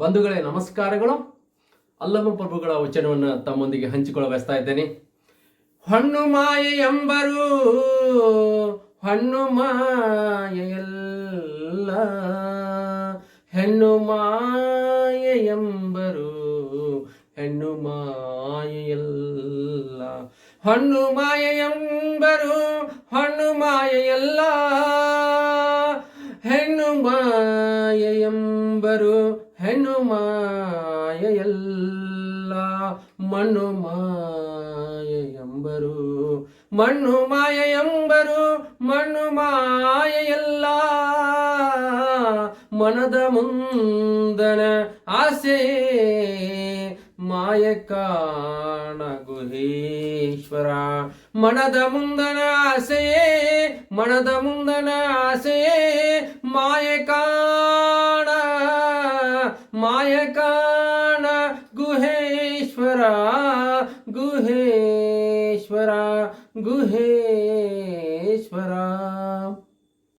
ಬಂಧುಗಳೇ, ನಮಸ್ಕಾರಗಳು. ಅಲ್ಲಮ ಪ್ರಭುಗಳ ವಚನವನ್ನು ತಮ್ಮೊಂದಿಗೆ ಹಂಚಿಕೊಳ್ಳ ಬಯಸ್ತಾ ಇದ್ದೇನೆ. ಹಣ್ಣು ಮಾಯೆ ಎಂಬರು, ಹಣ್ಣು ಮಾಯೆಯಲ್ಲ ಹೆಣ್ಣು ಮಾಯೆ ಎಂಬರು, ಹೆಣ್ಣು ಮಾಯೆಯಲ್ಲ ಹಣ್ಣು ಮಾಯೆ ಎಂಬರು, ಹಣ್ಣು ಮಾಯೆಯಲ್ಲ ಹೆಣ್ಣು ಮಾಯೆಯೆಂಬರು ಹೆಣ್ಣು ಮಾಯೆಯಲ್ಲ, ಮಣ್ಣು ಎಂಬರು ಮಣ್ಣು ಎಂಬರು ಮಣ್ಣು ಮಾಯೆಯಲ್ಲ. ಮನದ ಮುಂದನ ಆಸೆ, ಮಾಯ ಕಾಣ ಗುಹೇಶ್ವರ ಮನದ ಮುಂದನ ಆಸೆಯೇ, ಮನದ ಮುಂದನ ಆಸೆಯೇ, ಮಾಯ ಕಾಣ ಮಾಯ ಕಾಣ ಗುಹೇಶ್ವರ ಗುಹೇಶ್ವರ ಗುಹೇಶ್ವರ